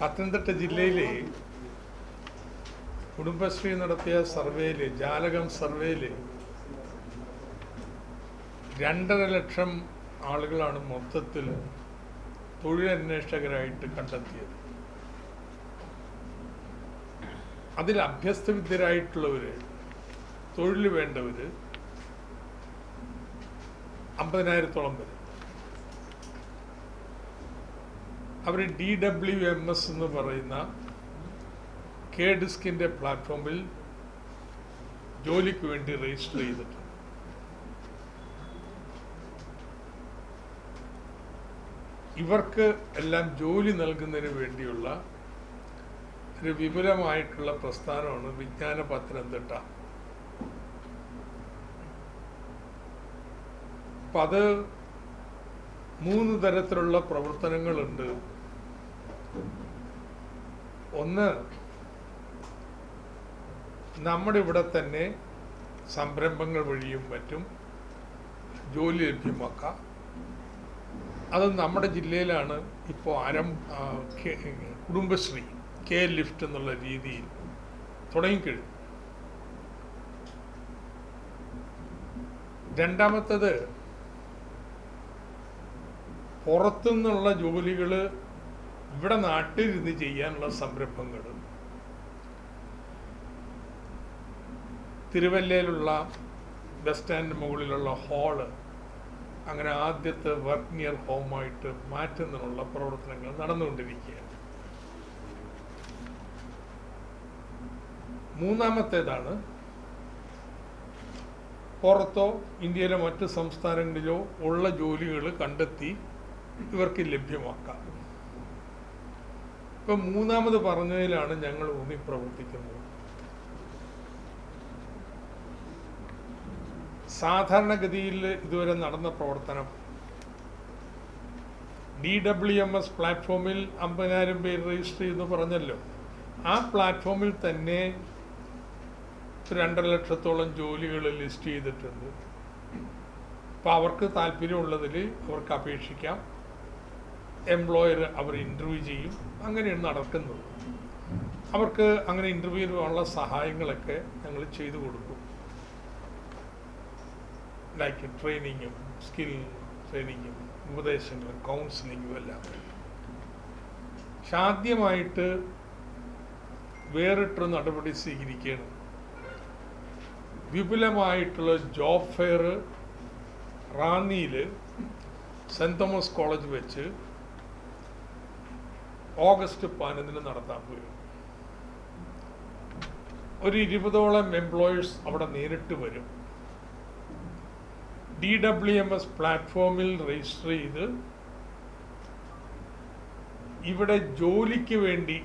പത്തനംതിട്ട ജില്ലയിലെ കുടുംബശ്രീ നടത്തിയ സർവേയിൽ ജാലകം സർവേയിൽ രണ്ടര ലക്ഷം ആളുകളാണ് മൊത്തത്തിൽ തൊഴിലന്വേഷകരായിട്ട് കണ്ടെത്തിയത്. അതിൽ അഭ്യസ്തവിദ്യരായിട്ടുള്ളവർ തൊഴിൽ വേണ്ടവര് അമ്പതിനായിരത്തോളം വരും അവർ ഡി ഡബ്ല്യു എം എസ് എന്ന് പറയുന്ന കെ ഡിസ്കിന്റെ പ്ലാറ്റ്ഫോമിൽ ജോലിക്ക് വേണ്ടി രജിസ്റ്റർ ചെയ്തിട്ടുണ്ട്. ഇവർക്ക് എല്ലാം ജോലി നൽകുന്നതിന് വേണ്ടിയുള്ള ഒരു വിപുലമായിട്ടുള്ള പ്രസ്ഥാനമാണ് വിജ്ഞാന പത്തനംതിട്ട അപ്പം അത് മൂന്ന് തരത്തിലുള്ള പ്രവർത്തനങ്ങളുണ്ട്. ഒന്ന് നമ്മുടെ ഇവിടെ തന്നെ സംരംഭങ്ങൾ വഴിയും മറ്റും ജോലി ലഭ്യമാക്കാം. അത് നമ്മുടെ ജില്ലയിലാണ് ഇപ്പോൾ ആരം കുടുംബശ്രീ കെ ലിഫ്റ്റ് എന്നുള്ള രീതിയിൽ തുടങ്ങിക്കഴിഞ്ഞു. രണ്ടാമത്തത് പുറത്തുനിന്നുള്ള ജോലികൾ ഇവിടെ നാട്ടിലിരുന്ന് ചെയ്യാനുള്ള സംരംഭങ്ങൾ. തിരുവല്ലയിലുള്ള ബസ് സ്റ്റാൻഡിന് മുകളിലുള്ള ഹാൾ അങ്ങനെ ആദ്യത്തെ വർക്ക് നിയർ ഹോമായിട്ട് മാറ്റുന്നതിനുള്ള പ്രവർത്തനങ്ങൾ നടന്നുകൊണ്ടിരിക്കുകയാണ്. മൂന്നാമത്തേതാണ് പുറത്തോ ഇന്ത്യയിലെ മറ്റ് സംസ്ഥാനങ്ങളിലോ ഉള്ള ജോലികൾ കണ്ടെത്തി ഇവർക്ക് ലഭ്യമാക്കാം. ഇപ്പം മൂന്നാമത് പറഞ്ഞതിലാണ് ഞങ്ങൾ ഊന്നി പ്രവർത്തിക്കുന്നത്. സാധാരണഗതിയിൽ ഇതുവരെ നടന്ന പ്രവർത്തനം. ഡി ഡബ്ല്യു എം എസ് പ്ലാറ്റ്ഫോമിൽ അമ്പതിനായിരം പേര് രജിസ്റ്റർ ചെയ്തെന്ന് പറഞ്ഞല്ലോ. ആ പ്ലാറ്റ്ഫോമിൽ തന്നെ രണ്ടര ലക്ഷത്തോളം ജോലികൾ ലിസ്റ്റ് ചെയ്തിട്ടുണ്ട്. അപ്പോൾ അവർക്ക് താല്പര്യമുള്ളതിൽ അവർക്ക് അപേക്ഷിക്കാം. എംപ്ലോയർ അവർ ഇന്റർവ്യൂ ചെയ്യും. അങ്ങനെയാണ് നടക്കുന്നത്. അവർക്ക് അങ്ങനെ ഇന്റർവ്യൂവിനുള്ള സഹായങ്ങളൊക്കെ ഞങ്ങൾ ചെയ്തു കൊടുക്കും. ലൈക്ക് ട്രെയിനിങ്ങും സ്കിൽ ട്രെയിനിങ്ങും ഉപദേശങ്ങളും കൗൺസിലിങ്ങും എല്ലാം. പക്ഷെ ആദ്യമായിട്ട് വേറിട്ടൊരു നടപടി സ്വീകരിക്കുകയാണ്. വിപുലമായിട്ടുള്ള ജോബ് ഫെയർ റാന്നിയിൽ സെന്റ് തോമസ് കോളേജ് വെച്ച് ഓഗസ്റ്റ് പതിനൊന്നിന് നടത്താൻ പോയി. ഒരു ഇരുപതോളം എംപ്ലോയേഴ്സ് അവിടെ നേരിട്ട് വരും. ഡി ഡബ്ല്യു എം എസ് പ്ലാറ്റ്ഫോമിൽ രജിസ്റ്റർ ചെയ്ത് ഇവിടെ ജോലിക്ക് വേണ്ടി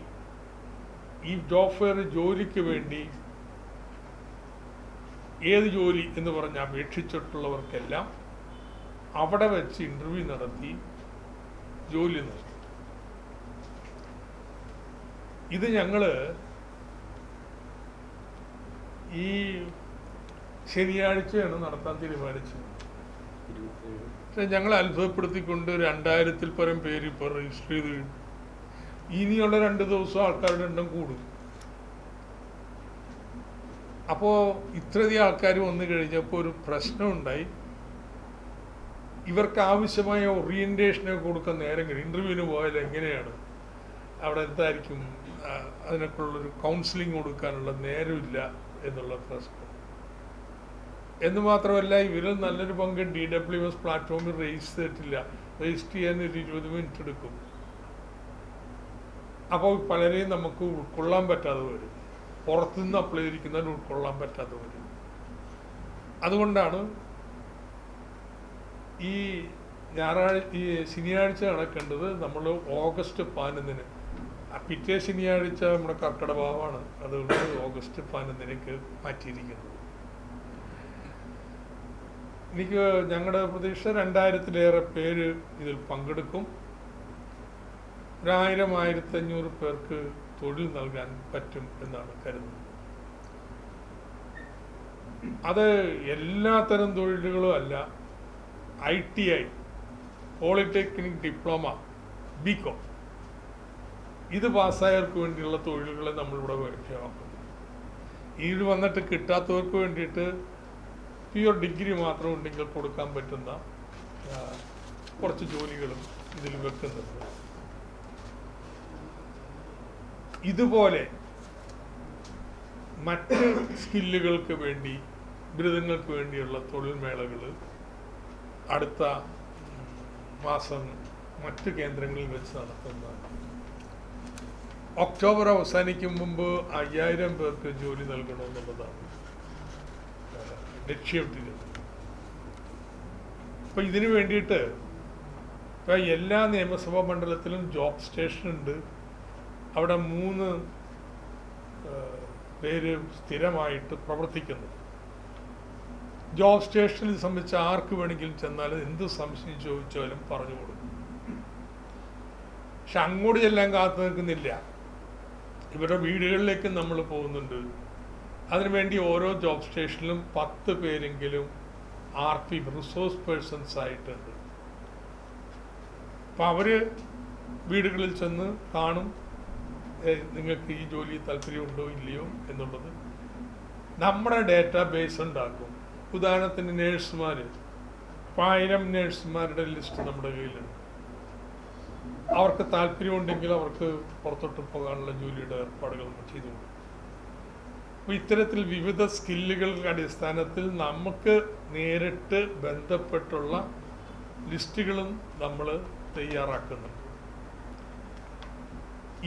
ഈ ജോബ് ഫെയർ ജോലിക്ക് വേണ്ടി ഏത് ജോലി എന്ന് പറഞ്ഞ് അപേക്ഷിച്ചിട്ടുള്ളവർക്കെല്ലാം അവിടെ വെച്ച് ഇന്റർവ്യൂ നടത്തി ജോലി നൽകി ഇത് ഞങ്ങൾ ഈ ശനിയാഴ്ചയാണ് നടത്താൻ തീരുമാനിച്ചത്. പക്ഷെ ഞങ്ങൾ അത്ഭുതപ്പെടുത്തിക്കൊണ്ട് രണ്ടായിരത്തിൽ പരം പേര് ഇപ്പോൾ രജിസ്റ്റർ ചെയ്ത് ഇനിയുള്ള രണ്ട് ദിവസം ആൾക്കാരുടെ എണ്ണം കൂടും. അപ്പോൾ ഇത്രയധികം ആൾക്കാർ വന്നു കഴിഞ്ഞപ്പോൾ ഒരു പ്രശ്നമുണ്ടായി. ഇവർക്ക് ആവശ്യമായ ഓറിയന്റേഷനൊക്കെ കൊടുക്കാൻ നേരം കഴിയും ഇന്റർവ്യൂവിന് പോയാൽ എങ്ങനെയാണ്? അവിടെ എന്തായിരിക്കും? അതിനൊക്കെയുള്ള ഒരു കൗൺസിലിംഗ് കൊടുക്കാനുള്ള നേരമില്ല എന്നുള്ള പ്രശ്നം. എന്ന് മാത്രമല്ല ഇവർ നല്ലൊരു പങ്ക് ഡി ഡബ്ല്യു എസ് പ്ലാറ്റ്ഫോമിൽ രജിസ്റ്റർ ചെയ്തിട്ടില്ല. രജിസ്റ്റർ ചെയ്യാൻ ഒരു ഇരുപത് മിനിറ്റ് എടുക്കും. അപ്പോൾ പലരെയും നമുക്ക് ഉൾക്കൊള്ളാൻ പറ്റാതെ വരും. പുറത്തുനിന്ന് അപ്ലൈ ചെയ്തിരിക്കുന്നതിന് ഉൾക്കൊള്ളാൻ പറ്റാതെ വരും. അതുകൊണ്ടാണ് ഈ ഞായറാഴ്ച ഈ ശനിയാഴ്ച നടക്കേണ്ടത് നമ്മൾ ഓഗസ്റ്റ് പതിനൊന്നിന്. പിറ്റേ ശനിയാഴ്ച നമ്മുടെ കർക്കിട ഭാവമാണ് അതുകൊണ്ട് ഓഗസ്റ്റ് പതിനൊന്നിലേക്ക് മാറ്റിയിരിക്കുന്നത് എനിക്ക് ഞങ്ങളുടെ പ്രതീക്ഷ രണ്ടായിരത്തിലേറെ പേര് ഇതിൽ പങ്കെടുക്കും. ഒരായിരം ആയിരത്തി അഞ്ഞൂറ് പേർക്ക് തൊഴിൽ നൽകാൻ പറ്റും എന്നാണ് കരുതുന്നത്. അത് എല്ലാത്തരം തൊഴിലുകളും അല്ല I T I polytechnic diploma B Com. ഇത് പാസ്സായവർക്ക് വേണ്ടിയുള്ള തൊഴിലുകളെ നമ്മളിവിടെ ലഭ്യമാക്കുന്നു ഈ വന്നിട്ട് കിട്ടാത്തവർക്ക് വേണ്ടിയിട്ട് പ്യുവർ ഡിഗ്രി മാത്രം ഉണ്ടെങ്കിൽ കൊടുക്കാൻ പറ്റുന്ന കുറച്ച് ജോലികളും ഇതിൽ വെക്കുന്നുണ്ട്. ഇതുപോലെ മറ്റ് സ്കില്ലുകൾക്ക് വേണ്ടി ബിരുദങ്ങൾക്ക് വേണ്ടിയുള്ള തൊഴിൽ മേളകൾ അടുത്ത മാസം മറ്റ് കേന്ദ്രങ്ങളിൽ വെച്ച് നടത്തുന്നതാണ്. ഒക്ടോബർ അവസാനിക്കും മുമ്പ് അയ്യായിരം പേർക്ക് ജോലി നൽകണമെന്നുള്ളതാണ് ലക്ഷ്യമിട്ടിരുന്നത്. അപ്പോൾ ഇതിനു വേണ്ടിയിട്ട് ഇപ്പൊ എല്ലാ നിയമസഭാ മണ്ഡലത്തിലും ജോബ് സ്റ്റേഷൻ ഉണ്ട്. അവിടെ മൂന്ന് പേര് സ്ഥിരമായിട്ട് പ്രവർത്തിക്കുന്നു. ജോബ് സ്റ്റേഷനിൽ സംബന്ധിച്ച് ആർക്ക് വേണമെങ്കിലും ചെന്നാൽ എന്ത് സംശയം ചോദിച്ചാലും പറഞ്ഞു കൊടുക്കും. പക്ഷെ അങ്ങോട്ട് ചെല്ലാൻ കാത്തു നിൽക്കുന്നില്ല. ഇവരുടെ വീടുകളിലേക്ക് നമ്മൾ പോകുന്നുണ്ട്. അതിനുവേണ്ടി ഓരോ ജോബ് സ്റ്റേഷനിലും പത്ത് പേരെങ്കിലും ആർ പി റിസോഴ്സ് പേഴ്സൺസ് ആയിട്ടുണ്ട്. അപ്പം അവർ വീടുകളിൽ ചെന്ന് കാണും നിങ്ങൾക്ക് ഈ ജോലി താല്പര്യമുണ്ടോ ഇല്ലയോ? എന്നുള്ളത്. നമ്മുടെ ഡേറ്റ ബേസ് ഉണ്ടാക്കും. ഉദാഹരണത്തിന് നേഴ്സുമാർ ആയിരം നേഴ്സുമാരുടെ ലിസ്റ്റ് നമ്മുടെ കയ്യിലുണ്ട്. അവർക്ക് താല്പര്യമുണ്ടെങ്കിൽ അവർക്ക് പുറത്തോട്ട് പോകാനുള്ള ജോലിയുടെ ഏർപ്പാടുകൾ ചെയ്തു അപ്പോൾ ഇത്തരത്തിൽ വിവിധ സ്കില്ലുകളുടെ അടിസ്ഥാനത്തിൽ നമുക്ക് നേരിട്ട് ബന്ധപ്പെട്ടുള്ള ലിസ്റ്റുകളും നമ്മൾ തയ്യാറാക്കുന്നുണ്ട്.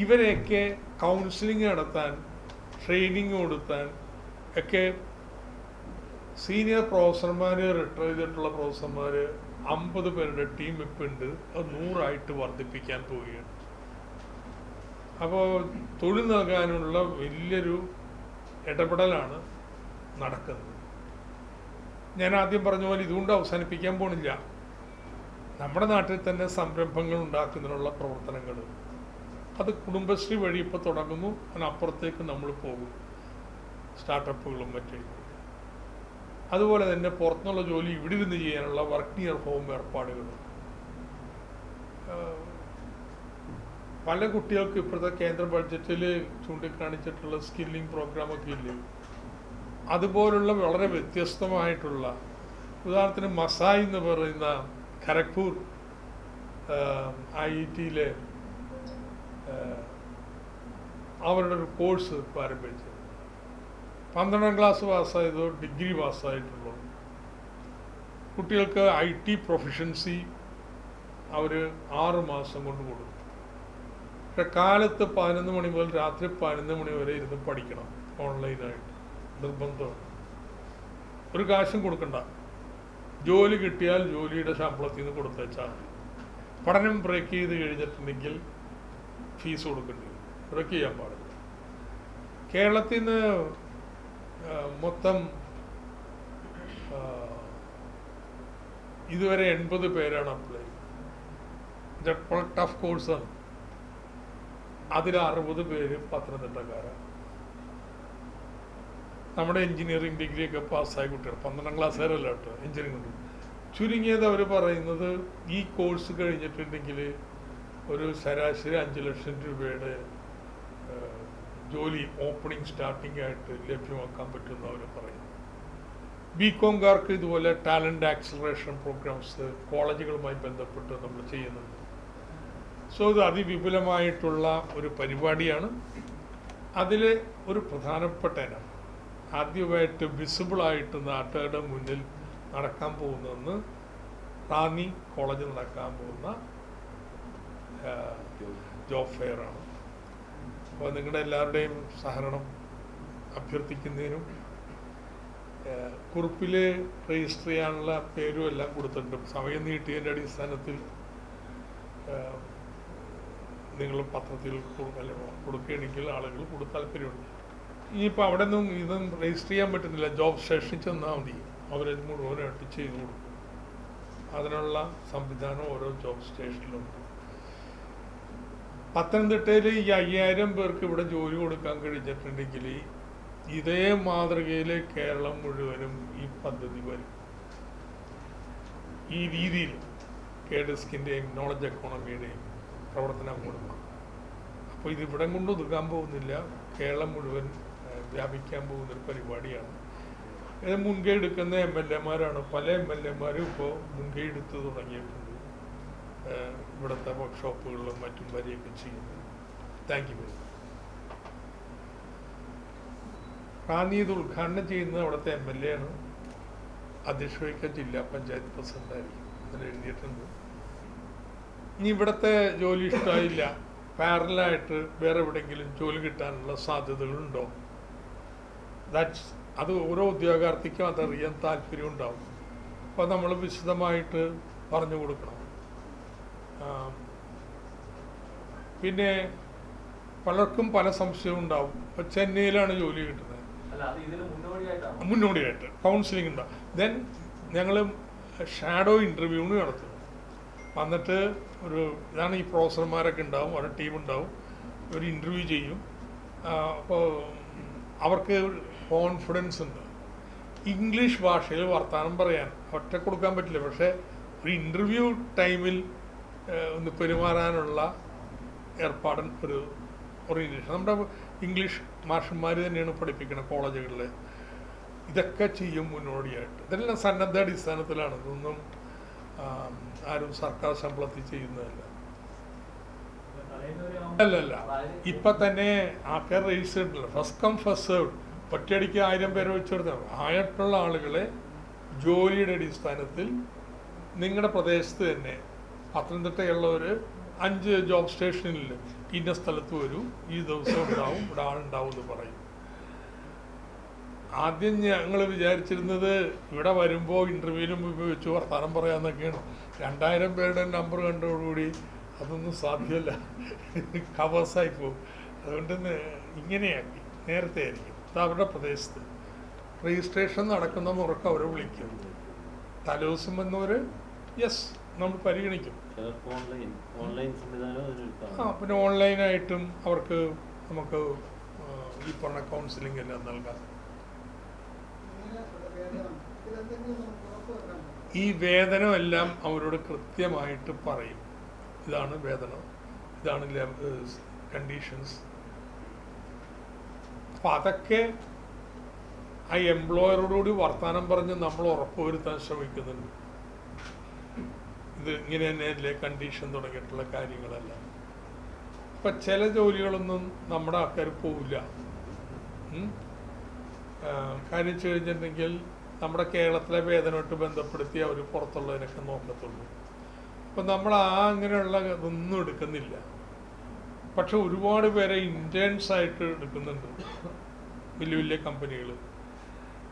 ഇവരെയൊക്കെ കൗൺസിലിംഗ് നടത്താൻ ട്രെയിനിങ് കൊടുത്താൻ ഒക്കെ സീനിയർ പ്രൊഫസർമാർ റിട്ടയർ ചെയ്തിട്ടുള്ള പ്രൊഫസർമാർ അമ്പത് പേരുടെ ടീം ഇപ്പം ഉണ്ട്. അത് നൂറായിട്ട് വർദ്ധിപ്പിക്കാൻ പോവുകയാണ്. അപ്പോൾ തൊഴിൽ നൽകാനുള്ള വലിയൊരു ഇടപെടലാണ് നടക്കുന്നത്. ഞാൻ ആദ്യം പറഞ്ഞ പോലെ ഇതുകൊണ്ട് അവസാനിപ്പിക്കാൻ പോണില്ല. നമ്മുടെ നാട്ടിൽ തന്നെ സംരംഭങ്ങൾ ഉണ്ടാക്കുന്നതിനുള്ള പ്രവർത്തനങ്ങൾ. അത് കുടുംബശ്രീ വഴി ഇപ്പോൾ തുടങ്ങുന്നു. അതിനപ്പുറത്തേക്ക് നമ്മൾ പോകും. സ്റ്റാർട്ടപ്പുകളും മറ്റും അതുപോലെ തന്നെ പുറത്തുനിന്നുള്ള ജോലി ഇവിടെ ഇരുന്ന് ചെയ്യാനുള്ള വർക്ക് നിയർ ഹോം ഏർപ്പാടുകൾ. പല കുട്ടികൾക്ക് ഇപ്പോഴത്തെ കേന്ദ്ര ബഡ്ജറ്റിൽ ചൂണ്ടിക്കാണിച്ചിട്ടുള്ള സ്കില്ലിംഗ് പ്രോഗ്രാമൊക്കെ ഇല്ലേ? അതുപോലുള്ള വളരെ വ്യത്യസ്തമായിട്ടുള്ള ഉദാഹരണത്തിന് മസായി എന്ന് പറയുന്ന ഖരഗ്പൂർ ഐ ടിയിലെ അവരുടെ ഒരു കോഴ്സ് പാരമ്പര്യം പന്ത്രണ്ടാം ക്ലാസ് പാസ്സായതോ ഡിഗ്രി പാസ്സായിട്ടുള്ളൂ. കുട്ടികൾക്ക് ഐ ടി പ്രൊഫഷൻസി അവർ ആറ് മാസം കൊണ്ട് കൊടുക്കും. പക്ഷെ കാലത്ത് പതിനൊന്ന് മണി മുതൽ രാത്രി പതിനൊന്ന് മണി വരെ ഇരുന്ന് പഠിക്കണം ഓൺലൈനായിട്ട് നിർബന്ധമാണ് ഒരു കാശും കൊടുക്കണ്ട. ജോലി കിട്ടിയാൽ ജോലിയുടെ ശമ്പളത്തിൽ നിന്ന് കൊടുത്തേച്ചാൽ മതി. പഠനം ബ്രേക്ക് ചെയ്ത് കഴിഞ്ഞിട്ടുണ്ടെങ്കിൽ ഫീസ് കൊടുക്കേണ്ടി വരും. ബ്രേക്ക് ചെയ്യാൻ പാടില്ല. കേരളത്തിൽ നിന്ന് മൊത്തം ഇതുവരെ എൺപത് പേരാണ് അപ്ലൈ ചെയ്തത്. ടഫ് കോഴ്സാണ് അതിൽ അറുപത് പേര് പത്തനംതിട്ടക്കാരാണ് നമ്മുടെ എഞ്ചിനീയറിംഗ് ഡിഗ്രി ഒക്കെ പാസ്സായ കുട്ടികൾ. പന്ത്രണ്ടാം ക്ലാസ്സുകാരല്ല കേട്ടോ എഞ്ചിനീയറിംഗ് ചുരുങ്ങിയത് അവർ പറയുന്നത് ഈ കോഴ്സ് കഴിഞ്ഞിട്ടുണ്ടെങ്കിൽ ഒരു ശരാശരി അഞ്ച് ലക്ഷം രൂപയുടെ ജോലി ഓപ്പണിംഗ് സ്റ്റാർട്ടിംഗ് ആയിട്ട് ലഭ്യമാക്കാൻ പറ്റുമെന്ന് അവർ പറയുന്നു. ബി കോംകാർക്ക് ഇതുപോലെ ടാലന്റ് ആക്സിലറേഷൻ പ്രോഗ്രാംസ് കോളേജുകളുമായി ബന്ധപ്പെട്ട് നമ്മൾ ചെയ്യുന്നുണ്ട്. സോ ഇത് അതിവിപുലമായിട്ടുള്ള ഒരു പരിപാടിയാണ്. അതിൽ ഒരു പ്രധാനപ്പെട്ട ഇനം ആദ്യമായിട്ട് വിസിബിളായിട്ട് നാട്ടുകാരുടെ മുന്നിൽ നടക്കാൻ പോകുന്നതെന്ന് റാന്നി കോളേജിൽ നടക്കാൻ പോകുന്ന ജോബ് ഫെയറാണ്. അപ്പോൾ നിങ്ങളുടെ എല്ലാവരുടെയും സഹകരണം അഭ്യർത്ഥിക്കുന്നതിനും കുറിപ്പിൽ രജിസ്റ്റർ ചെയ്യാനുള്ള പേരും എല്ലാം കൊടുത്തിട്ടുണ്ട്. സമയം നീട്ടിയതിന്റെ അടിസ്ഥാനത്തിൽ നിങ്ങൾ പത്രത്തിൽ കൊടുക്കുകയാണെങ്കിൽ ആളുകൾ കൂടുതൽ താല്പര്യമുണ്ട്. ഇനിയിപ്പോൾ അവിടെ നിന്നും ഇതും രജിസ്റ്റർ ചെയ്യാൻ പറ്റുന്നില്ല. ജോബ് സ്റ്റേഷനിൽ ചെന്നാൽ മതി. അവരത് മുഴുവനായിട്ട് ചെയ്തു കൊടുക്കും. അതിനുള്ള സംവിധാനം ഓരോ ജോബ് സ്റ്റേഷനിലുണ്ട് പത്തനംതിട്ടയിൽ ഈ അയ്യായിരം പേർക്ക് ഇവിടെ ജോലി കൊടുക്കാൻ കഴിഞ്ഞിട്ടുണ്ടെങ്കിൽ ഇതേ മാതൃകയിൽ കേരളം മുഴുവനും ഈ പദ്ധതി വരും. ഈ രീതിയിൽ കെ ഡെസ്കിന്റെയും നോളജ് എക്കോണമിയുടെയും പ്രവർത്തനം കൊടുക്കും അപ്പോൾ ഇവിടെ കൊണ്ട് ഒതുക്കാൻ പോകുന്നില്ല. കേരളം മുഴുവൻ വ്യാപിക്കാൻ പോകുന്ന പോകുന്നൊരു പരിപാടിയാണ്. ഇത് മുൻകൈ എടുക്കുന്ന എം എൽ എമാരാണ് പല എം എൽ എമാരും ഇപ്പോൾ മുൻകൈ എടുത്ത് തുടങ്ങിയിട്ടുണ്ട്. ഇവിടുത്തെ വർക്ക്ഷോപ്പുകളിലും മറ്റും വരികയൊക്കെ ചെയ്യുന്നത് thank you very much Ranni ഇത് ഉദ്ഘാടനം ചെയ്യുന്നത് അവിടുത്തെ എം എൽ എ ആണ്. വഹിക്കാൻ ജില്ലാ പഞ്ചായത്ത് പ്രസിഡന്റ് ആയിരിക്കും. അതിൽ എഴുതിയിട്ടുണ്ട്. ഇനി ഇവിടുത്തെ ജോലി ഇഷ്ടമായില്ല. പാരലായിട്ട് വേറെ എവിടെയെങ്കിലും ജോലി കിട്ടാനുള്ള സാധ്യതകളുണ്ടോ? ദാറ്റ്സ് അത് ഓരോ ഉദ്യോഗാർത്ഥിക്കും അതറിയാൻ താല്പര്യം ഉണ്ടാവും അപ്പോൾ നമ്മൾ വിശദമായിട്ട് പറഞ്ഞു കൊടുക്കണം. പിന്നെ പലർക്കും പല സംശയവും ഉണ്ടാവും. ഇപ്പം ചെന്നൈയിലാണ് ജോലി കിട്ടുന്നത്. മുന്നോടിയായിട്ട് കൗൺസിലിംഗ് ഉണ്ടാവും ദെൻ ഞങ്ങൾ ഷാഡോ ഇന്റർവ്യൂവിന് നടത്തും. വന്നിട്ട് ഒരു ഇതാണ് ഈ പ്രൊഫസർമാരൊക്കെ ഉണ്ടാവും അവരുടെ ടീം ഉണ്ടാവും. ഒരു ഇന്റർവ്യൂ ചെയ്യും. അപ്പോൾ അവർക്ക് കോൺഫിഡൻസ് ഉണ്ട്. ഇംഗ്ലീഷ് ഭാഷയിൽ വർത്തമാനം പറയാൻ ഒറ്റ കൊടുക്കാൻ പറ്റില്ല. പക്ഷേ ഒരു ഇന്റർവ്യൂ ടൈമിൽ ഒന്ന് പെരുമാറാനുള്ള ഏർപ്പാടൻ ഒരു ഓറിയന്റേഷൻ നമ്മുടെ ഇംഗ്ലീഷ് മാഷന്മാർ തന്നെയാണ് പഠിപ്പിക്കുന്നത് കോളേജുകളിൽ ഇതൊക്കെ ചെയ്യും മുന്നോടിയായിട്ട്. ഇതെല്ലാം സന്നദ്ധ അടിസ്ഥാനത്തിലാണ്. ഇതൊന്നും ആരും സർക്കാർ ശമ്പളത്തിൽ ചെയ്യുന്നതല്ല. അല്ലല്ല. ഇപ്പൊ തന്നെ ആൾക്കാർ register first come first serve ഒറ്റയടിക്ക് ആയിരം പേരെ വെച്ച് കൊടുത്താൽ ആയിട്ടുള്ള ആളുകളെ ജോലിയുടെ അടിസ്ഥാനത്തിൽ നിങ്ങളുടെ പ്രദേശത്ത് തന്നെ പത്തനംതിട്ടയുള്ളവർ അഞ്ച് ജോബ് സ്റ്റേഷനിൽ ഇന്ന സ്ഥലത്ത് വരും ഈ ദിവസം ഉണ്ടാവും ഇവിടെ ആളുണ്ടാവും എന്ന് പറയും. ആദ്യം ഞങ്ങൾ വിചാരിച്ചിരുന്നത് ഇവിടെ വരുമ്പോൾ ഇന്റർവ്യൂവിനും വെച്ച് വർത്തമാനം പറയാമെന്നൊക്കെയാണ് രണ്ടായിരം പേരുടെ നമ്പർ കണ്ടതോടുകൂടി അതൊന്നും സാധ്യമല്ല. കവേഴ്സായി പോകും അതുകൊണ്ട് ഇങ്ങനെയാക്കി. നേരത്തെ ആയിരിക്കും. അത് അവരുടെ പ്രദേശത്ത്. രജിസ്ട്രേഷൻ നടക്കുന്ന മുറക്ക് അവരെ വിളിക്കും. തലേദിവസം വന്നവർ യെസ് നമ്മൾ പരിഗണിക്കും. ആ പിന്നെ ഓൺലൈനായിട്ടും അവർക്ക് നമുക്ക് ഈ പറഞ്ഞ കൗൺസിലിംഗ് എല്ലാം നൽകാം. ഈ വേദനം എല്ലാം അവരോട് കൃത്യമായിട്ട് പറയും. ഇതാണ് വേദന ഇതാണ് കണ്ടീഷൻസ് അപ്പം അതൊക്കെ ആ എംപ്ലോയറോടുകൂടി വർത്തമാനം പറഞ്ഞ് നമ്മൾ ഉറപ്പുവരുത്താൻ ശ്രമിക്കുന്നുണ്ട്. ഇത് ഇങ്ങനെ തന്നെയല്ലേ കണ്ടീഷൻ തുടങ്ങിയിട്ടുള്ള കാര്യങ്ങളല്ല. ഇപ്പം ചില ജോലികളൊന്നും നമ്മുടെ ആൾക്കാർ പോവില്ല. കാര്യം വെച്ച് കഴിഞ്ഞിട്ടുണ്ടെങ്കിൽ നമ്മുടെ കേരളത്തിലെ വേതനമായിട്ട് ബന്ധപ്പെടുത്തി അവർ പുറത്തുള്ളതിനൊക്കെ നോക്കത്തുള്ളൂ. അപ്പം നമ്മൾ ആ അങ്ങനെയുള്ള ഇതൊന്നും എടുക്കുന്നില്ല. പക്ഷെ ഒരുപാട് പേരെ ഇന്റേൺസ് ആയിട്ട് എടുക്കുന്നുണ്ട്. വലിയ വലിയ കമ്പനികൾ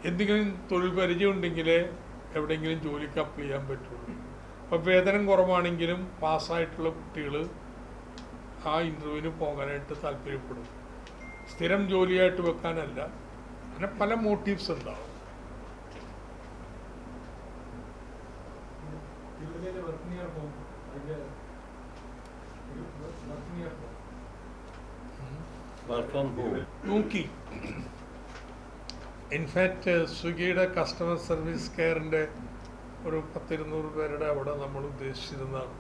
എന്തെങ്കിലും തൊഴിൽ പരിചയം ഉണ്ടെങ്കിലേ എവിടെയെങ്കിലും ജോലിക്ക് അപ്ലൈ ചെയ്യാൻ പറ്റുള്ളൂ. അപ്പോൾ വേതനം കുറവാണെങ്കിലും പാസ്സായിട്ടുള്ള കുട്ടികൾ ആ ഇന്റർവ്യൂവിന് പോകാനായിട്ട് താല്പര്യപ്പെടും. സ്ഥിരം ജോലിയായിട്ട് വെക്കാനല്ല. അങ്ങനെ പല മോട്ടീവ്സ് ഉണ്ടാവും. നോക്കി. ഇൻഫാക്റ്റ് സ്വിഗ്ഗിയുടെ കസ്റ്റമർ സർവീസ് കെയറിന്റെ ഒരു പത്തിരുന്നൂറ് പേരുടെ അവിടെ നമ്മൾ ഉദ്ദേശിച്ചിരുന്നതാണ്.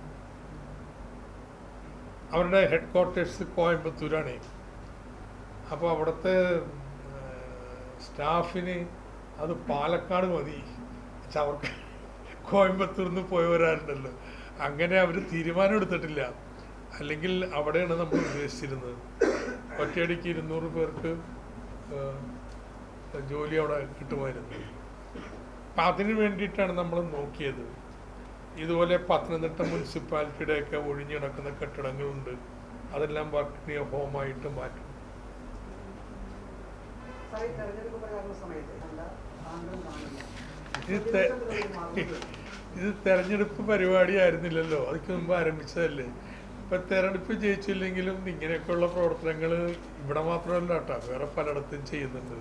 അവരുടെ ഹെഡ് ക്വാർട്ടേഴ്സ് കോയമ്പത്തൂരാണ്. അപ്പോൾ അവിടുത്തെ സ്റ്റാഫിന് അത് പാലക്കാട് മതി. അവർക്ക് കോയമ്പത്തൂരിൽ നിന്ന് പോയി വരാറുണ്ടല്ലോ അങ്ങനെ അവർ തീരുമാനം എടുത്തിട്ടില്ല. അല്ലെങ്കിൽ അവിടെയാണ് നമ്മൾ ഉദ്ദേശിച്ചിരുന്നത്. ഒറ്റയടിക്ക് ഇരുന്നൂറ് പേർക്ക് ജോലി അവിടെ കിട്ടുമായിരുന്നു. അപ്പം അതിന് വേണ്ടിയിട്ടാണ് നമ്മൾ നോക്കിയത്. ഇതുപോലെ പത്തനംതിട്ട മുനിസിപ്പാലിറ്റിയുടെയൊക്കെ ഒഴിഞ്ഞു കിടക്കുന്ന കെട്ടിടങ്ങളുണ്ട്. അതെല്ലാം വർക്കിംഗ് ഹോമായിട്ട് മാറ്റും. ഇത്. ഇത് തെരഞ്ഞെടുപ്പ് പരിപാടി ആയിരുന്നില്ലല്ലോ. അതിക്ക് മുമ്പ് ആരംഭിച്ചതല്ലേ? ഇപ്പൊ തെരഞ്ഞെടുപ്പ് ജയിച്ചില്ലെങ്കിലും ഇങ്ങനെയൊക്കെയുള്ള പ്രവർത്തനങ്ങൾ ഇവിടെ മാത്രമല്ല കേട്ടോ. വേറെ പലയിടത്തും ചെയ്യുന്നുണ്ട്.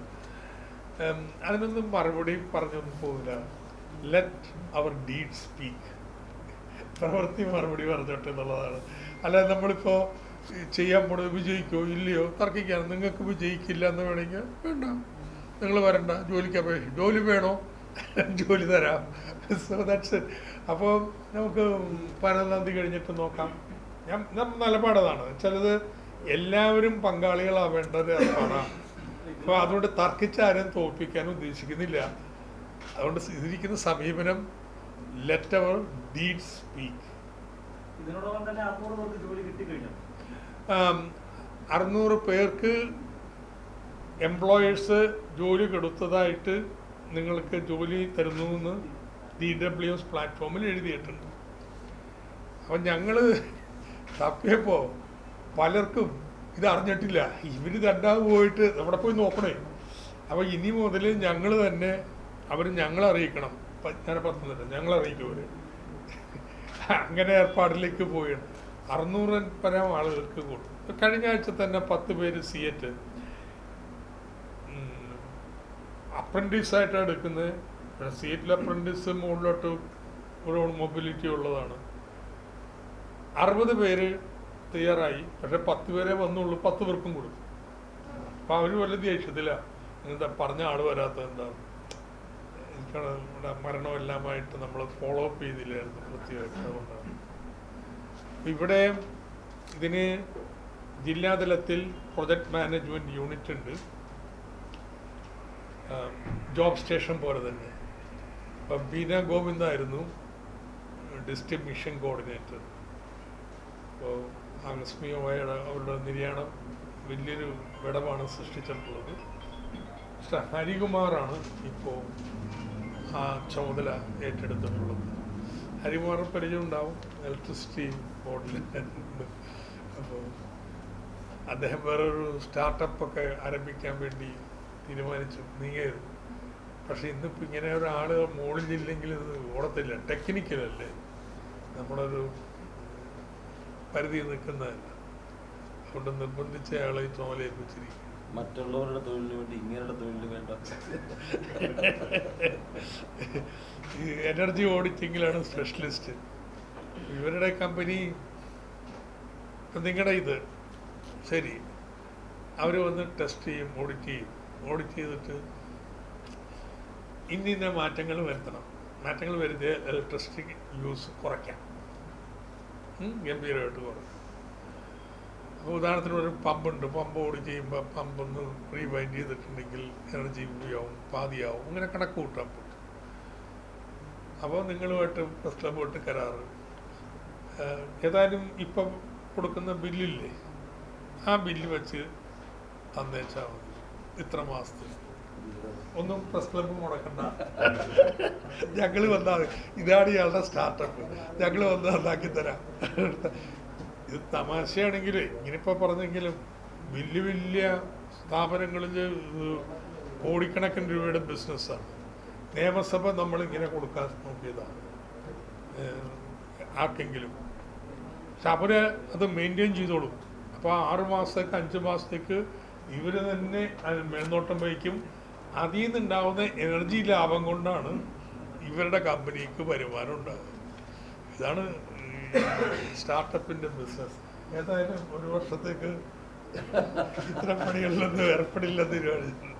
അതിനൊന്നും മറുപടി പറഞ്ഞൊന്നും പോവില്ല. ലെറ്റ് അവർ ഡീഡ് സ്പീക്ക് പ്രവൃത്തി മറുപടി പറഞ്ഞോട്ടെ എന്നുള്ളതാണ്. അല്ലാതെ നമ്മളിപ്പോൾ ചെയ്യാൻ പോണത് വിജയിക്കോ ഇല്ലയോ തർക്കിക്കാൻ നിങ്ങൾക്ക് വിജയിക്കില്ല എന്ന് വേണമെങ്കിൽ വേണ്ട. നിങ്ങൾ വരണ്ട ജോലിക്ക് അപേക്ഷ ജോലി വേണോ? ജോലി തരാം. സോ ദാറ്റ്സ് അപ്പോൾ നമുക്ക് പതിനൊന്നാം കഴിഞ്ഞിട്ട് നോക്കാം. ഞാൻ നിലപാടതാണ് ചിലത് എല്ലാവരും പങ്കാളികളാവേണ്ടത് അതാണ്. അപ്പോൾ അതുകൊണ്ട് തർക്കിച്ച് ആരും തോൽപ്പിക്കാൻ ഉദ്ദേശിക്കുന്നില്ല. അതുകൊണ്ട് ഇതിരിക്കുന്ന സമീപനം ലെറ്റ് അവർ ഡീഡ് സ്പീക്ക് അറുന്നൂറ് പേർക്ക് എംപ്ലോയേഴ്സ് ജോലി കൊടുത്തതായിട്ട് നിങ്ങൾക്ക് ജോലി തരുന്നു എന്ന് ഡി ഡബ്ല്യു എസ് പ്ലാറ്റ്ഫോമിൽ എഴുതിയിട്ടുണ്ട്. അപ്പം ഞങ്ങൾ തപ്പിയപ്പോൾ പലർക്കും ഇത് അറിഞ്ഞിട്ടില്ല ഇവർ രണ്ടാമത് പോയിട്ട് അവിടെ പോയി നോക്കണേ. അപ്പോൾ ഇനി മുതൽ ഞങ്ങൾ തന്നെ അവർ ഞങ്ങളെ അറിയിക്കണം. ഞാൻ പറഞ്ഞില്ല ഞങ്ങൾ അറിയിക്കും അവർ അങ്ങനെ ഏർപ്പാടിലേക്ക് പോയാണ് അറുന്നൂറ് പരം ആളുകൾക്ക് കൂടും. കഴിഞ്ഞ ആഴ്ച തന്നെ പത്ത് പേര് സിയറ്റ് അപ്രന്റീസായിട്ടാണ് എടുക്കുന്നത്. പിന്നെ സിയറ്റിൽ അപ്രന്റീസ് മുകളിലോട്ട് ഒരു മൊബിലിറ്റി ഉള്ളതാണ്. അറുപത് പേര് തയ്യാറായി പക്ഷെ പത്ത് പേരെ വന്നുള്ളൂ പത്ത് പേർക്കും കൊടുത്തു. അപ്പം അവർ വല്ല ദേഷ്യത്തില്ല എന്താ പറഞ്ഞ ആൾ വരാത്ത എന്താണ് എനിക്കാണ് ഇവിടെ മരണമെല്ലാമായിട്ട് നമ്മൾ ഫോളോ അപ്പ് ചെയ്തില്ലായിരുന്നു കൃത്യമായിട്ട് അതുകൊണ്ടാണ്. ഇവിടെ ഇതിന് ജില്ലാതലത്തിൽ പ്രൊജക്ട് മാനേജ്മെന്റ് യൂണിറ്റ് ഉണ്ട്. ജോബ് സ്റ്റേഷൻ പോലെ തന്നെ. അപ്പം ബീന ഗോവിന്ദായിരുന്നു ഡിസ്ട്രിക്ട് മിഷൻ കോർഡിനേറ്റർ അപ്പോൾ ആകസ്മികമായ അവരുടെ നിര്യാണം വലിയൊരു വിടവാണ് സൃഷ്ടിച്ചിട്ടുള്ളത്. മിസ്റ്റർ ഹരികുമാറാണ് ഇപ്പോൾ ആ ചുമതല ഏറ്റെടുത്തിട്ടുള്ളത്. ഹരികുമാർ പരിചയം ഉണ്ടാവും. ഇലക്ട്രിസിറ്റി ബോർഡിൽ അപ്പോൾ അദ്ദേഹം വേറൊരു സ്റ്റാർട്ടപ്പൊക്കെ ആരംഭിക്കാൻ വേണ്ടി തീരുമാനിച്ചു. നീങ്ങരുത് പക്ഷേ ഇന്നിപ്പോൾ ഇങ്ങനെ ഒരാൾ മുകളിലില്ലെങ്കിൽ ഇത് ഓടത്തില്ല. ടെക്നിക്കലല്ലേ നമ്മളൊരു പരിധി നിൽക്കുന്നതല്ല. അതുകൊണ്ട് നിർബന്ധിച്ച അയാളെ ഈ ചുമല ഏൽപ്പിച്ചിരിക്കും മറ്റുള്ളവരുടെ തൊഴിലിന് വേണ്ടി ഇങ്ങനെയുള്ള തൊഴിലിന് വേണ്ട. എനർജി ഓഡിറ്റിങ്ങിലാണ് സ്പെഷ്യലിസ്റ്റ്. ഇവരുടെ കമ്പനി നിങ്ങളുടെ ഇത് ശരി. അവർ വന്ന് ടെസ്റ്റ് ചെയ്യും ഓഡിറ്റ് ചെയ്യും. ഓഡിറ്റ് ചെയ്തിട്ട് ഇന്ന ഇന്ന മാറ്റങ്ങൾ വരുത്തണം. മാറ്റങ്ങൾ വരുത്തിയ ഇലക്ട്രിസിറ്റി യൂസ് കുറയ്ക്കാം. ഗംഭീരമായിട്ട് കുറയും അപ്പോൾ ഉദാഹരണത്തിന് ഒരു പമ്പുണ്ട്. പമ്പ് ഓടി ചെയ്യുമ്പോൾ പമ്പ് ഒന്ന് റീവൈൻഡ് ചെയ്തിട്ടുണ്ടെങ്കിൽ എനർജി ഉപയോഗം പാതിയാവും. അങ്ങനെ കണക്ക് കൂട്ടാൻ പറ്റും. അപ്പോൾ നിങ്ങളുമായിട്ട് പ്രസ് ക്ലബുമായിട്ട് കരാറ് ഏതായാലും ഇപ്പം കൊടുക്കുന്ന ബില്ലില്ലേ? ആ ബില്ല് വെച്ച് തന്നേച്ചാൽ മതി. ഇത്ര മാസത്തിൽ ഒന്നും പ്രസ് ക്ലബ്ബ് മുടക്കണ്ട. ഞങ്ങൾ വന്നാൽ ഇതാണ് ഇയാളുടെ സ്റ്റാർട്ടപ്പ് ഞങ്ങൾ വന്ന് ഉണ്ടാക്കി തരാം. ഇത് തമാശയാണെങ്കിൽ ഇങ്ങനിപ്പോൾ പറഞ്ഞെങ്കിലും വലിയ വലിയ സ്ഥാപനങ്ങളിൽ കോടിക്കണക്കിന് രൂപയുടെ ബിസിനസ്സാണ് നിയമസഭ നമ്മളിങ്ങനെ കൊടുക്കാൻ നോക്കിയതാണ്. ആർക്കെങ്കിലും. പക്ഷെ അവർ അത് മെയിന്റെയിൻ ചെയ്തോളും. അപ്പോൾ ആറ് മാസത്തേക്ക് അഞ്ച് മാസത്തേക്ക് ഇവർ തന്നെ മേൽനോട്ടം വഹിക്കും. അതിൽ നിന്നുണ്ടാവുന്ന എനർജി ലാഭം കൊണ്ടാണ് ഇവരുടെ കമ്പനിക്ക് വരുമാനം ഉണ്ടാകുന്നത് ഇതാണ് സ്റ്റാർട്ടപ്പിന്റെ ബിസിനസ് ഏതായാലും ഒരു വർഷത്തേക്ക് ഇത്തരം പണികളിലൊന്നും ഏർപ്പെടില്ലെന്ന് തീരുമാനിച്ചു